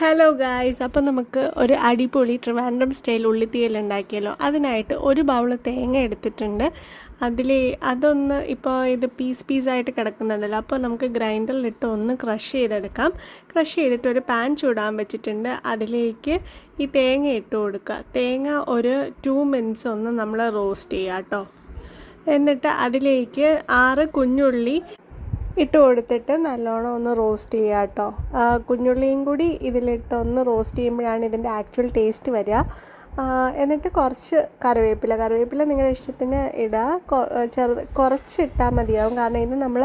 Hello guys അപ്പോൾ നമുക്ക് ഒരു അടിപൊളി ട്രിവാൻഡ്രം സ്റ്റൈൽ ഉള്ളിത്തീയൽ ഉണ്ടാക്കിയല്ലോ. അതിനായിട്ട് ഒരു ബൗൾ തേങ്ങ എടുത്തിട്ടുണ്ട്. അതിൽ അതൊന്ന് ഇപ്പോൾ ഇത് പീസ് പീസായിട്ട് കിടക്കുന്നുണ്ടല്ലോ. അപ്പോൾ നമുക്ക് ഗ്രൈൻഡറിലിട്ട് ഒന്ന് ക്രഷ് ചെയ്തെടുക്കാം. ക്രഷ് ചെയ്തിട്ട് ഒരു പാൻ ചൂടാൻ വെച്ചിട്ടുണ്ട്. അതിലേക്ക് ഈ തേങ്ങ ഇട്ട് കൊടുക്കുക. തേങ്ങ ഒരു ടു മിനിറ്റ്സ് ഒന്ന് നമ്മൾ റോസ്റ്റ് ചെയ്യുക കേട്ടോ. എന്നിട്ട് അതിലേക്ക് ആറ് കുഞ്ഞുള്ളി ഇട്ട് കൊടുത്തിട്ട് നല്ലോണം ഒന്ന് റോസ്റ്റ് ചെയ്യുക കേട്ടോ. കുഞ്ഞുള്ളിയും കൂടി ഇതിലിട്ട് ഒന്ന് റോസ്റ്റ് ചെയ്യുമ്പോഴാണ് ഇതിന്റെ ആക്ച്വൽ ടേസ്റ്റ് വരിക. എന്നിട്ട് കുറച്ച് കറിവേപ്പില. കറിവേപ്പില നിങ്ങളുടെ ഇഷ്ടത്തിന് ഇടുക ചെറുത് കുറച്ച് ഇട്ടാൽ മതിയാവും. കാരണം ഇത് നമ്മൾ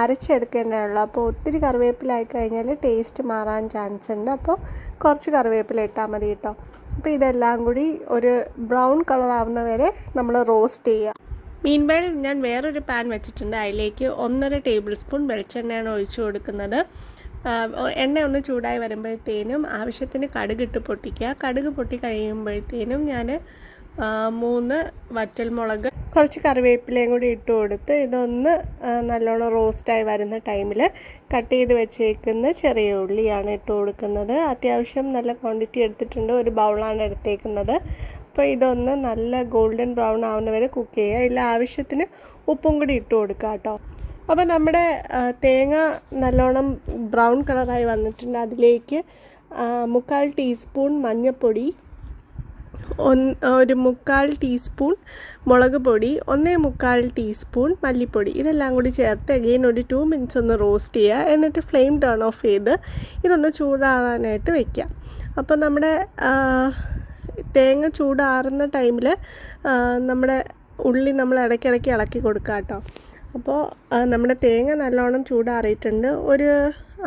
അരച്ചെടുക്കേണ്ടതുള്ളൂ. അപ്പോൾ ഒത്തിരി കറിവേപ്പില ആയി കഴിഞ്ഞാൽ ടേസ്റ്റ് മാറാൻ ചാൻസ് ഉണ്ട്. അപ്പോൾ കുറച്ച് കറിവേപ്പില ഇട്ടാൽ മതി കേട്ടോ. അപ്പോൾ ഇതെല്ലാം കൂടി ഒരു ബ്രൗൺ കളർ ആവുന്ന വരെ നമ്മൾ റോസ്റ്റ് ചെയ്യുക. മീൻവൈൽ ഞാൻ വേറൊരു പാൻ വെച്ചിട്ടുണ്ട്. അതിലേക്ക് ഒന്നര ടേബിൾ സ്പൂൺ വെളിച്ചെണ്ണയാണ് ഒഴിച്ചു കൊടുക്കുന്നത്. എണ്ണ ഒന്ന് ചൂടായി വരുമ്പോഴത്തേനും ആവശ്യത്തിന് കടുക് ഇട്ട് പൊട്ടിക്കുക. കടുക് പൊട്ടി കഴിയുമ്പോഴത്തേനും ഞാൻ മൂന്ന് വറ്റൽമുളക് കുറച്ച് കറിവേപ്പിലയും കൂടി ഇട്ട് കൊടുത്ത് ഇതൊന്ന് നല്ലോണം റോസ്റ്റായി വരുന്ന ടൈമിൽ കട്ട് ചെയ്ത് വെച്ചേക്കുന്ന ചെറിയ ഉള്ളിയാണ് ഇട്ട് കൊടുക്കുന്നത്. അത്യാവശ്യം നല്ല ക്വാണ്ടിറ്റി എടുത്തിട്ടുണ്ട്. ഒരു ബൗളാണ് എടുത്തേക്കുന്നത്. അപ്പോൾ ഇതൊന്ന് നല്ല ഗോൾഡൻ ബ്രൗൺ ആവുന്ന വരെ കുക്ക് ചെയ്യുക. ഇല്ല ആവശ്യത്തിന് ഉപ്പും കൂടി ഇട്ട് കൊടുക്കുക കേട്ടോ. അപ്പോൾ നമ്മുടെ തേങ്ങ നല്ലോണം ബ്രൗൺ കളറായി വന്നിട്ടുണ്ട്. അതിലേക്ക് മുക്കാൽ ടീസ്പൂൺ മഞ്ഞൾപ്പൊടി ഒരു മുക്കാൽ ടീസ്പൂൺ മുളക് പൊടി ഒന്നേ മുക്കാൽ ടീസ്പൂൺ മല്ലിപ്പൊടി. ഇതെല്ലാം കൂടി ചേർത്ത് അഗെയിൻ ഒരു ടു മിനിറ്റ്സ് ഒന്ന് റോസ്റ്റ് ചെയ്യുക. എന്നിട്ട് ഫ്ലെയിം ടേൺ ഓഫ് ചെയ്ത് ഇതൊന്ന് ചൂടാവാനായിട്ട് വെക്കുക. അപ്പോൾ നമ്മുടെ തേങ്ങ ചൂടാറുന്ന ടൈമിൽ നമ്മുടെ ഉള്ളി നമ്മൾ ഇടയ്ക്കിടയ്ക്ക് ഇളക്കി കൊടുക്കുക കേട്ടോ. അപ്പോൾ നമ്മുടെ തേങ്ങ നല്ലോണം ചൂടാറിയിട്ടുണ്ട്. ഒരു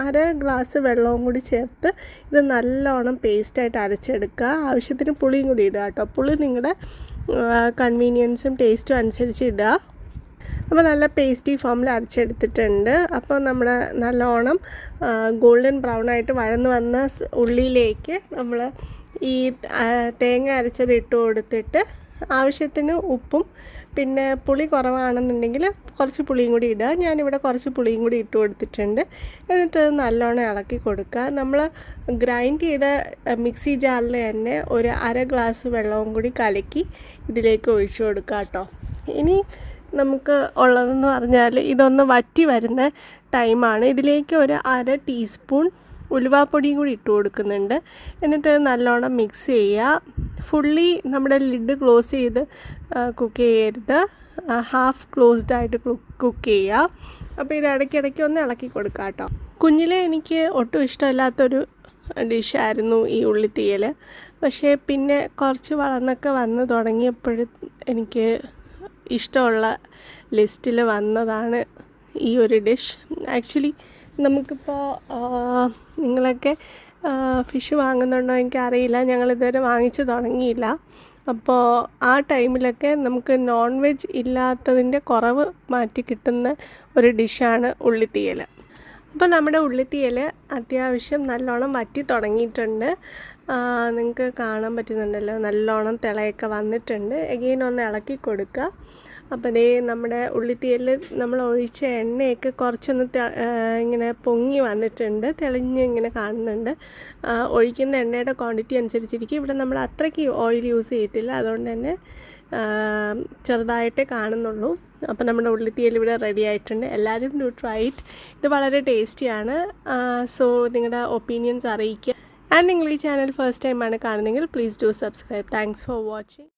അര ഗ്ലാസ് വെള്ളവും കൂടി ചേർത്ത് ഇത് നല്ലോണം പേസ്റ്റായിട്ട് അരച്ചെടുക്കുക. ആവശ്യത്തിന് പുളിയും കൂടി ഇടുക കേട്ടോ. പുളി നിങ്ങളുടെ കൺവീനിയൻസും ടേസ്റ്റും അനുസരിച്ച് ഇടുക. അപ്പോൾ നല്ല പേസ്റ്റി ഫോമിൽ അരച്ചെടുത്തിട്ടുണ്ട്. അപ്പോൾ നമ്മൾ നല്ലോണം ഗോൾഡൻ ബ്രൗൺ ആയിട്ട് വഴന്ന് വന്ന ഉള്ളിയിലേക്ക് നമ്മൾ ഈ തേങ്ങ അരച്ചത് ഇട്ട് കൊടുത്തിട്ട് ആവശ്യത്തിന് ഉപ്പും പിന്നെ പുളി കുറവാണെന്നുണ്ടെങ്കിൽ കുറച്ച് പുളിയും കൂടി ഇടുക. ഞാനിവിടെ കുറച്ച് പുളിയും കൂടി ഇട്ട് കൊടുത്തിട്ടുണ്ട്. എന്നിട്ട് നല്ലോണം ഇളക്കി കൊടുക്കുക. നമ്മൾ ഗ്രൈൻഡ് ചെയ്ത മിക്സി ജാറിൽ തന്നെ ഒരു അര ഗ്ലാസ് വെള്ളവും കൂടി കലക്കി ഇതിലേക്ക് ഒഴിച്ചു കൊടുക്കുക കേട്ടോ. ഇനി നമുക്ക് ഉള്ളതെന്ന് പറഞ്ഞാൽ ഇതൊന്ന് വറ്റി വരുന്ന ടൈമാണ്. ഇതിലേക്ക് ഒരു അര ടീസ്പൂൺ ഉലുവാപ്പൊടിയും കൂടി ഇട്ട് കൊടുക്കുന്നുണ്ട്. എന്നിട്ട് നല്ലോണം മിക്സ് ചെയ്യുക. ഫുള്ളി നമ്മുടെ ലിഡ് ക്ലോസ് ചെയ്ത് കുക്ക് ചെയ്യരുത്. ഹാഫ് ക്ലോസ്ഡ് ആയിട്ട് കുക്ക് ചെയ്യുക. അപ്പോൾ ഇത് ഇടയ്ക്കിടയ്ക്ക് ഒന്ന് ഇളക്കി കൊടുക്കുക കേട്ടോ. കുഞ്ഞിലെ എനിക്ക് ഒട്ടും ഇഷ്ടമില്ലാത്തൊരു ഡിഷായിരുന്നു ഈ ഉള്ളിത്തീയൽ പക്ഷേ പിന്നെ കുറച്ച് വളർന്നൊക്കെ വന്ന് തുടങ്ങിയപ്പോഴും എനിക്ക് ഇഷ്ടമുള്ള ലിസ്റ്റിൽ വന്നതാണ് ഈ ഒരു ഡിഷ്. ആക്ച്വലി നമുക്കിപ്പോൾ നിങ്ങളൊക്കെ ഫിഷ് വാങ്ങുന്നുണ്ടോ എനിക്കറിയില്ല. ഞങ്ങളിതുവരെ വാങ്ങിച്ച് തുടങ്ങിയില്ല. അപ്പോൾ ആ ടൈമിലൊക്കെ നമുക്ക് നോൺ വെജ് ഇല്ലാത്തതിന്റെ കുറവ് മാറ്റി കിട്ടുന്ന ഒരു ഡിഷാണ് ഉള്ളിത്തീയൽ അപ്പോൾ നമ്മുടെ ഉള്ളിത്തീയൽ അത്യാവശ്യം നല്ലോണം വറ്റി തുടങ്ങിയിട്ടുണ്ട്. നിങ്ങൾക്ക് കാണാൻ പറ്റുന്നുണ്ടല്ലോ. നല്ലോണം തിളയൊക്കെ വന്നിട്ടുണ്ട്. എഗെയിൻ ഒന്ന് ഇളക്കി കൊടുക്കുക. അപ്പോൾ ദേ നമ്മുടെ ഉള്ളിത്തീയൽ നമ്മൾ ഒഴിച്ച എണ്ണയൊക്കെ കുറച്ചൊന്ന് ഇങ്ങനെ പൊങ്ങി വന്നിട്ടുണ്ട്. തെളിഞ്ഞ് ഇങ്ങനെ കാണുന്നുണ്ട്. ഒഴിക്കുന്ന എണ്ണയുടെ ക്വാണ്ടിറ്റി അനുസരിച്ചിരിക്കും. ഇവിടെ നമ്മൾ അത്രയ്ക്ക് ഓയിൽ യൂസ് ചെയ്തിട്ടില്ല. അതുകൊണ്ട് തന്നെ ചെറുതായിട്ടേ കാണുന്നുള്ളൂ. അപ്പോൾ നമ്മുടെ ഉള്ളിത്തീയൽ ഇവിടെ റെഡി ആയിട്ടുണ്ട്. എല്ലാവരും ഡു ട്രൈ ഇറ്റ് ഇത് വളരെ ടേസ്റ്റിയാണ് സോ നിങ്ങളുടെ ഒപ്പീനിയൻസ് അറിയിക്കുക. ആൻഡ് നിങ്ങൾ ഈ ചാനൽ ഫസ്റ്റ് ടൈമാണ് കാണുന്നതെങ്കിൽ please do subscribe thanks for watching